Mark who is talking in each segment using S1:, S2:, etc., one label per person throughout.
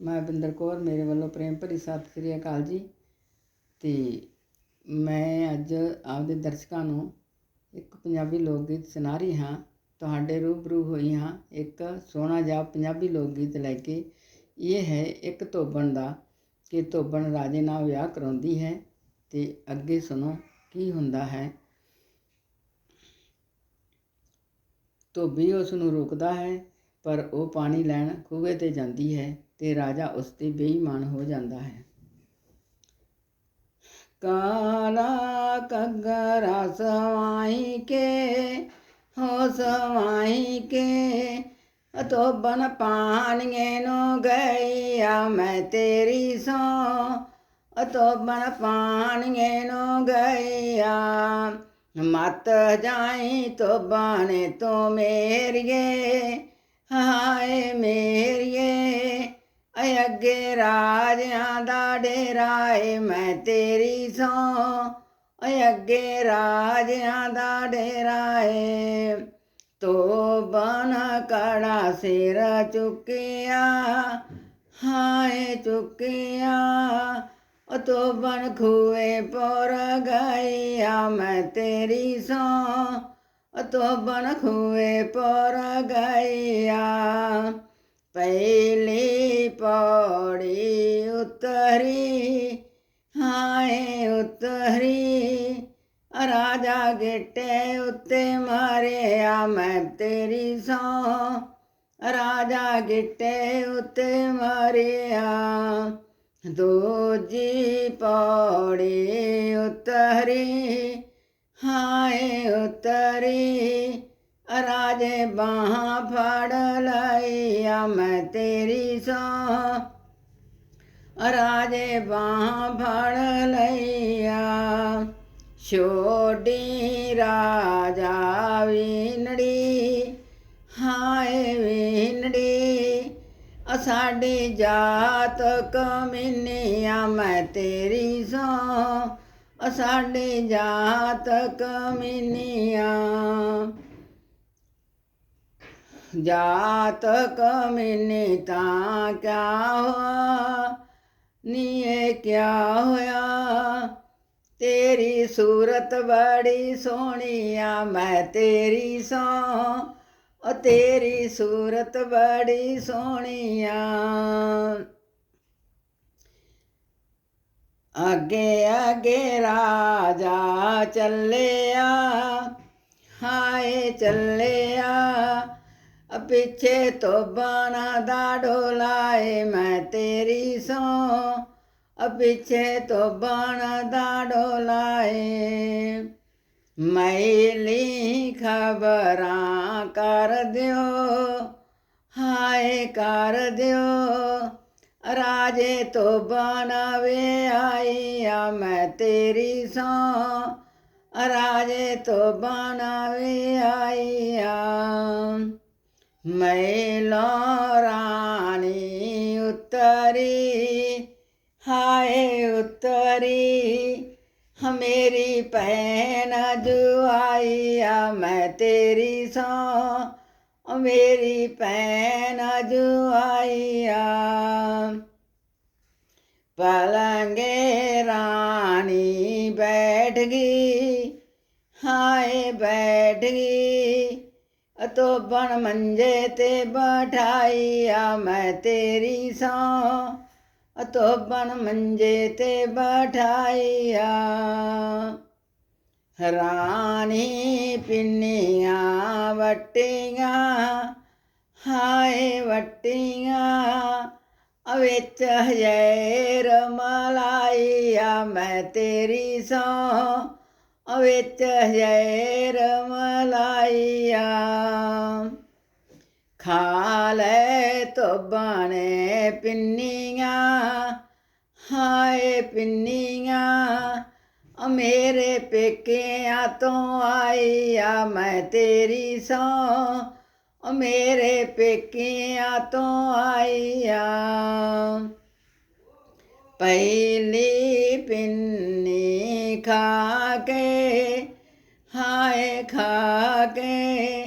S1: ਮੈਂ ਬਿੰਦਰ ਕੌਰ, ਮੇਰੇ ਵੱਲੋਂ ਪ੍ਰੇਮ ਭਰੀ ਸਤਿ ਸ੍ਰੀ ਅਕਾਲ ਜੀ। ਤੇ ਮੈਂ ਅੱਜ ਆਪਦੇ ਦਰਸ਼ਕਾਂ ਨੂੰ ਇੱਕ ਪੰਜਾਬੀ ਲੋਕ ਗੀਤ ਸੁਣਾ ਰਹੀ ਹਾਂ। ਤੁਹਾਡੇ ਰੂਬਰੂ ਹੋਈ ਹਾਂ ਇੱਕ ਸੋਹਣਾ ਜਿਹਾ ਪੰਜਾਬੀ ਲੋਕ ਗੀਤ ਲੈ ਕੇ। ਇਹ ਹੈ ਇੱਕ ਧੋਬਣ ਦਾ, ਕਿ ਧੋਬਣ ਰਾਜੇ ਨਾਲ ਵਿਆਹ ਕਰਾਉਂਦੀ ਹੈ ਤੇ ਅੱਗੇ ਸੁਣੋ ਕੀ ਹੁੰਦਾ ਹੈ। ਧੋਬੀ ਉਸ ਨੂੰ ਰੋਕਦਾ ਹੈ, ਪਰ ਉਹ ਪਾਣੀ ਲੈਣ ਖੂਹੇ ਤੇ ਜਾਂਦੀ ਹੈ। ਤੇ ਰਾਜਾ ਉਸ ਤੇ ਬੇਈਮਾਨ ਹੋ ਜਾਂਦਾ ਹੈ। ਕਾਲਾ ਕਗਰਾ ਸਵਾਈ ਕੇ ਹੋ ਸਵਾਈ ਕੇ ਅਤੋ ਬਨ ਪਾਣੀਏ ਨੂੰ ਗਈਆ ਮੈਂ ਤੇਰੀ ਸੋ ਅਤੋ ਬਨ ਪਾਣੀਏ ਨੂੰ ਗਈਆ। ਮਤ ਜਾਈ ਤੋ ਬਾਣੇ ਤੋ ਮੇਰੀਏ ਦਾ ਏ, ਮੈਂ ਤੇਰੀ ਸੋ। ਅय ਅੱਗੇ ਰਾਜਿਆਂ ਦਾ ਡੇਰਾ ਏ। ਤੋ ਬਨ ਕੜਾ ਸਿਰ ਚੁੱਕਿਆ, ਹਾਏ ਚੁੱਕਿਆ। ਉਹ ਤੋ ਬਨ ਖੂਏ ਪਰ ਗਈਆ, ਮੈਂ ਤੇਰੀ ਸੋ। ਉਹ ਤੋ ਬਨ ਖੂਏ ਪਰ ਗਈਆ। ਪਹਿਲੀ ਪੌੜੀ ਉਤਰੀ, ਹਾਏ ਉਤਰੀ। ਰਾਜਾ ਗਿੱਟੇ ਉੱਤੇ ਮਾਰਿਆ ਮੈਂ ਤੇਰੀ ਸੌ ਰਾਜਾ ਗਿੱਟੇ ਉੱਤੇ ਮਾਰਿਆ ਦੂਜੀ ਪੌੜੀ ਉਤਰੀ, ਹਾਏ ਉਤਰੀ। ਰਾਜੇ ਬਾਹਾਂ ਫੜ ਲਈਆ ਮੈਂ ਤੇਰੀ ਸੋ ਰਾਜੇ ਬਾਹਾਂ ਫੜ ਲਈਆ ਛੋਡੀ ਰਾਜਾ ਵੀਨੜੀ, ਹਾਏ ਵੀਨੜੀ ਸਾਡੀ ਜਾਤ ਕਮੀਨੀਆਂ ਮੈਂ ਤੇਰੀ ਸੋ ਸਾਡੀ ਜਾਤ ਕਮੀਨੀਆਂ ਜਾਤ ਕਮੀਨੀ ਤਾਂ ਕਿਆ ਹੋਇਆ ਨੀ ਇਹ ਕਿਆ ਹੋਇਆ ਤੇਰੀ ਸੂਰਤ ਬੜੀ ਸੋਹਣੀ ਆ ਮੈਂ ਤੇਰੀ ਸੋ ਉਹ ਤੇਰੀ ਸੂਰਤ ਬੜੀ ਸੋਹਣੀ ਆ ਅੱਗੇ ਅੱਗੇ ਪਿੱਛੇ ਤੋਂ ਬਾਣਾ ਦਾ ਡੋਲਾਏ ਮੈਂ ਤੇਰੀ ਸੋ ਅ ਪਿੱਛੇ ਤੋਂ ਬਾਣਾ ਦਾ ਡੋਲਾਏ ਮੈਲੀ ਖਬਰਾਂ ਕਰ ਦਿਓ, ਹਾਏ ਕਰ ਦਿਓ। ਰਾਜੇ ਤੋਂ ਬਣਾਵੇ ਆਈ ਆ ਮੈਂ ਤੇਰੀ ਸੋ ਰਾਜੇ ਤੋਂ ਵੇ ਆਈ ਆ ਮੈਲੋ ਰਾਣੀ ਉਤਰੀ ਹਾਏ ਉਤਰੀ ਹਮੇਰੀ ਭੈਣ ਜੁਆਈ ਆ ਮੈਂ ਤੇਰੀ ਸੋ ਓ ਮੇਰੀ ਭੈਣ ਜੁਆਈ ਆ ਪਲੰਗੇ ਰਾਣੀ ਬੈਠ ਗਈ ਹਾਏ ਬੈਠ ਗਈ ਅਤੋ ਬਣ ਮੰਜੇ ਤੇ ਬਿਠਾਈ ਆ ਮੈਂ ਤੇਰੀ ਸੋ ਅਤੋ ਮੰਜੇ ਤੇ ਬਿਠਾਈ ਆ ਰਾਣੀ ਪਿੰਨੀਆਂ ਵਟੀਆਂ, ਹਾਏ ਵਟੀਆਂ, ਵਿੱਚ ਹਜੈਰ ਮਲਾਈਆ ਮੈਂ ਤੇਰੀ ਸੋ ਵਿੱਚ ਹਜੈਰ ਮਲਾਈਆ ਖਾ ਲੈ ਤੋ ਬਾਣੇ ਪਿੰਨੀਆਂ, ਹਾਏ ਪਿੰਨੀਆਂ, ਆ ਮੇਰੇ ਪੇਕਿਆਂ ਤੋਂ ਆਈ ਆ ਮੈਂ ਤੇਰੀ ਸੋ ਓ ਮੇਰੇ ਪੇਕਿਆਂ ਤੋਂ ਆਈਆ ਆ ਪਹਿਲੀ ਪਿੰਨੀ ਖਾ ਕੇ ਹਾਏ ਖਾ ਕੇ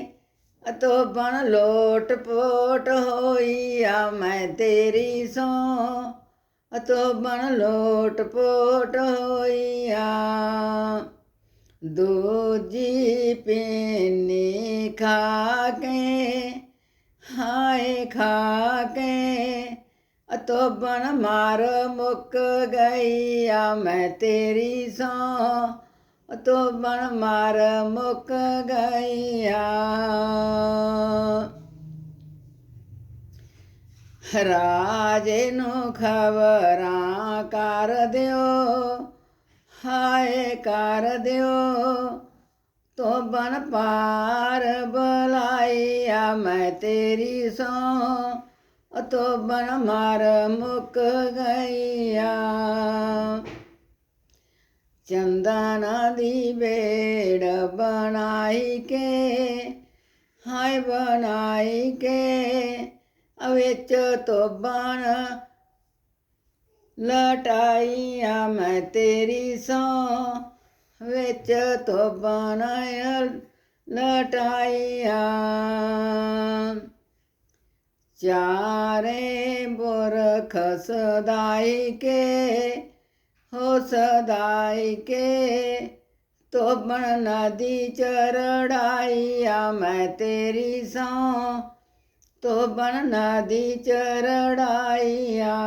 S1: ਅਤੋ ਬਣ ਲੋਟ ਪੋਟ ਹੋਈ ਆ ਮੈਂ ਤੇਰੀ ਸੋ ਅਤੋ ਬਣ ਲੋਟ ਪੋਟ ਹੋਈ ਆ ਦੂਜੀ ਪੀਨੀ ਖਾ ਕੇ ਹਾਏ ਖਾ ਕੇ ਅਤੋ ਬਣ ਮਾਰ ਮੁੱਕ ਗਈ ਆ ਮੈਂ ਤੇਰੀ ਸੋ ਅਤੋ ਬਣ ਮਾਰ ਮੁੱਕ ਗਈ ਆ ਰਾਜੇ ਨੂੰ ਖਬਰਾਂ ਕਰ ਦਿਓ, ਹਾਏ ਕਰ ਦਿਓ। ਤੋ ਬਨ ਪਾਰ ਬੁਲਾਈ ਮੈਂ ਤੇਰੀ ਸੋ ਤੋ ਬਨ ਮਾਰ ਮੁੱਕ ਗਈ ਆ ਚੰਦਨ ਦੀ ਬੇੜ ਬਣਾਈ ਕੇ, ਹਾਏ ਬਣਾਈ ਕੇ ਅਵਿਚ ਤੋਬਨ ਲਟਾਈਆ ਮੈਂ ਤੇਰੀ ਸੋ ਵਿੱਚ ਤੋਬਨ ਲਟਾਈਆ। ਚਾਰੇ ਬੁਰਖ ਸਦਾਈ ਕੇ ਹੋ ਸਦਾਈ ਕੇ ਤੋਬਣ ਨਦੀ ਚਰੜਾਈ ਆ ਮੈਂ ਤੇਰੀ ਸੋ ਤੋਬਣ ਨਦੀ ਚਰੜਾਈ ਆ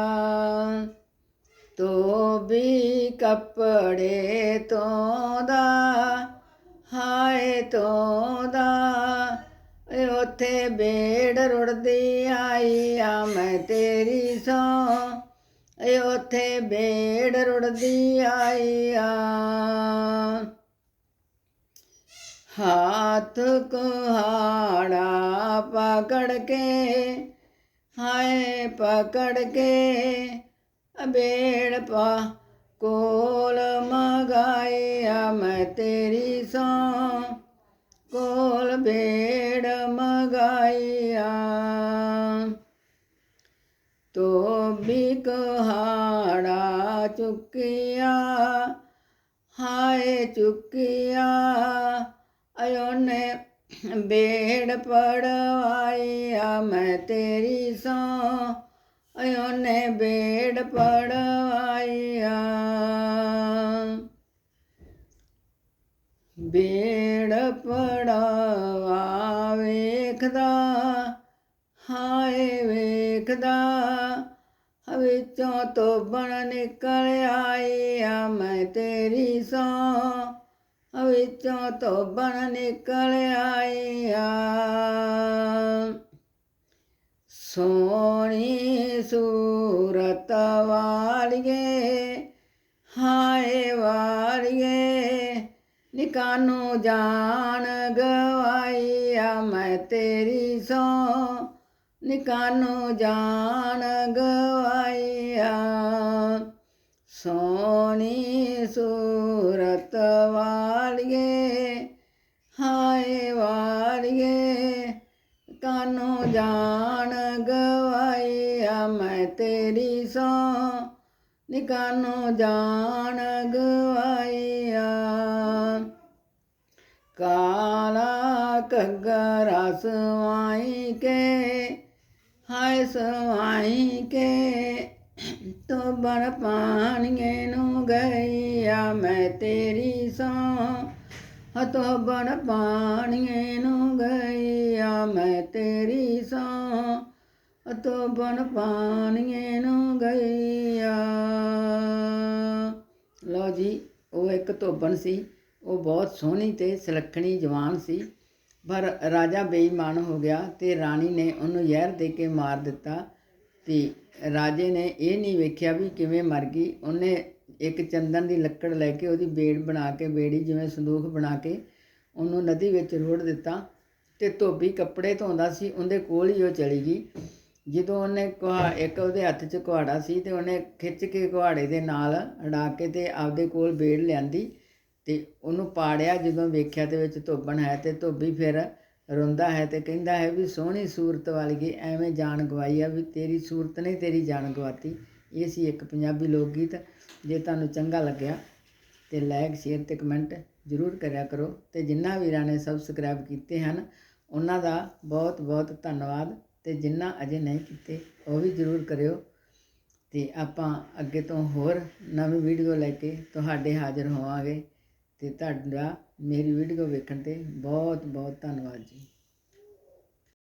S1: ਤੋ ਵੀ ਕੱਪੜੇ ਤੋਂ ਦਾ, ਹਾਏ ਤੋਂ ਦਾ। ਏ ਉੱਥੇ ਬੇੜ ਰੁੜਦੀ ਆਈ ਆ ਮੈਂ ਤੇਰੀ ਸੋ ਉੱਥੇ ਬੇੜ ਰੁੜਦੀ ਆਈ ਆ ਹਾਥ ਕੁਹਾੜਾ ਪਕੜ ਕੇ, ਹਾਏ ਪਕੜ ਕੇ, ਅਬੇੜ ਪਾ ਕੋਲ ਮਗਾਇਆ ਮੈਂ ਤੇਰੀ ਸੋ ਕੋਲ ਬੇੜ ਮਗਾਇਆ। ਤੋ ਵੀ ਕੁਹਾੜਾ ਚੁੱਕਿਆ, ਹਾਏ ਚੁੱਕਿਆ ਅਯੋਨੇ ਬੇੜ ਪੜਵਾਇਆ ਮੈਂ ਤੇਰੀ ਸੋ ਅਯੋਨੇ ਬੇੜ ਪੜਵਾਇਆ। ਬੇੜ ਪੜਵਾ ਵੇਖਦਾ ਵੇਖਦਾ ਵਿੱਚੋਂ ਤੋਂ ਬਣ ਨਿਕਲ ਆਈ ਆ ਮੈਂ ਤੇਰੀ ਸੋ। ਵਿੱਚੋਂ ਤੋਂ ਬਣ ਨਿਕਲ ਆਈ ਆ ਸੋਹਣੀ ਸੂਰਤ ਵਾਲੀਏ, ਹਾਏ ਵਾਲੀਏ, ਨਿਕਾਨੂੰ ਜਾਣ ਗਵਾਈ ਆ ਮੈਂ ਤੇਰੀ ਸੋ। ਨਿਕਾਨੂੰ ਜਾਣ ਗਵਾਈਆ ਸੋਹਣੀ ਸੂਰਤ ਵਾਲੀਏ, ਹਾਏ ਵਾਲੀਏ, ਕਾਨੂੰ ਜਾਣ ਗਵਾਈਆ ਮੈਂ ਤੇਰੀ ਸੋ ਨਿਕਾਨੂੰ ਜਾਣ ਗਵਾਈਆ ਕਾਲਾ ਕਗਰਾ ਸਵਾਈ ਕੇ ਸਵਾਈ ਕੇ ਤੋ ਬਣ ਪਾਣੀਏ ਨੂੰ ਗਈਆ ਮੈਂ ਤੇਰੀ ਸੋ ਹਤੋ ਬਣ ਪਾਣੀਏ ਨੂੰ ਗਈਆ ਮੈਂ ਤੇਰੀ ਸੋ ਹਤੋ ਬਣ ਪਾਣੀਏ ਨੂੰ ਗਈਆ। ਲਓ ਜੀ, ਉਹ ਇੱਕ ਧੋਬਣ ਸੀ, ਉਹ ਬਹੁਤ ਸੋਹਣੀ ਤੇ ਸੁਲੱਖਣੀ ਜਵਾਨ ਸੀ। ਪਰ ਰਾਜਾ ਬੇਈਮਾਨ ਹੋ ਗਿਆ ਤੇ ਰਾਣੀ ਨੇ ਉਹਨੂੰ ਜ਼ਹਿਰ ਦੇ ਕੇ ਮਾਰ ਦਿੱਤਾ ਤੇ ਰਾਜੇ ਨੇ ਇਹ ਨਹੀਂ ਵੇਖਿਆ ਵੀ ਕਿਵੇਂ ਮਰ ਗਈ। ਉਹਨੇ ਇੱਕ ਚੰਦਨ ਦੀ ਲੱਕੜ ਲੈ ਕੇ ਉਹਦੀ ਬੇੜ ਬਣਾ ਕੇ, ਬੇੜੀ ਜਿਵੇਂ ਸੰਦੂਖ ਬਣਾ ਕੇ ਉਹਨੂੰ ਨਦੀ ਵਿੱਚ ਰੋੜ ਦਿੱਤਾ ਤੇ ਧੋਬੀ ਕੱਪੜੇ ਧੋਂਦਾ ਸੀ, ਉਹਦੇ ਕੋਲ ਹੀ ਉਹ ਚਲੀ ਗਈ। ਜਦੋਂ ਉਹਨੇ ਕੁਹਾ, ਇੱਕ ਉਹਦੇ ਹੱਥ 'ਚ ਕੁਹਾੜਾ ਸੀ ਤੇ ਉਹਨੇ ਖਿੱਚ ਕੇ ਕੁਹਾੜੇ ਦੇ ਨਾਲ ਅੜਾ ਕੇ ਤੇ ਆਪਦੇ ਕੋਲ ਬੇੜ ਲਿਆਂਦੀ ਤੇ ਉਹਨੂੰ ਪਾੜਿਆ ਜਦੋਂ ਵੇਖਿਆ ਤੇ ਵਿੱਚ ਧੋਬਣ ਹੈ ਤੇ ਧੋਬੀ ਫਿਰ ਰੋਂਦਾ ਹੈ ਤੇ ਕਹਿੰਦਾ ਹੈ ਵੀ ਸੋਹਣੀ ਸੂਰਤ ਵਾਲੀ ਐਵੇਂ ਜਾਨ ਗਵਾਈ ਆ ਵੀ ਤੇਰੀ ਸੂਰਤ ਨੇ ਤੇਰੀ ਜਾਨ ਗਵਾਤੀ। ਇਹ ਸੀ ਇੱਕ ਪੰਜਾਬੀ ਲੋਕ ਗੀਤ ਜੇ ਤੁਹਾਨੂੰ ਚੰਗਾ ਲੱਗਿਆ ਤੇ ਲਾਈਕ ਸ਼ੇਅਰ ਤੇ ਕਮੈਂਟ ਜ਼ਰੂਰ ਕਰਿਆ ਕਰੋ ਤੇ ਜਿੰਨਾ ਵੀਰਾਂ ਨੇ ਸਬਸਕ੍ਰਾਈਬ ਕੀਤੇ ਹਨ, ਉਹਨਾਂ ਦਾ ਬਹੁਤ ਬਹੁਤ ਧੰਨਵਾਦ ਤੇ ਜਿੰਨਾ ਅਜੇ ਨਹੀਂ ਕੀਤੇ, ਉਹ ਵੀ ਜ਼ਰੂਰ ਕਰਿਓ। ਤੇ ਆਪਾਂ ਅੱਗੇ ਤੋਂ ਹੋਰ ਨਵੀਂ ਵੀਡੀਓ ਲੈ ਕੇ ਤੁਹਾਡੇ ਹਾਜ਼ਰ ਹੋਵਾਂਗੇ। ਅਤੇ ਤੁਹਾਡਾ ਮੇਰੀ ਵੀਡੀਓ ਵੇਖਣ 'ਤੇ ਬਹੁਤ ਬਹੁਤ ਧੰਨਵਾਦ ਜੀ।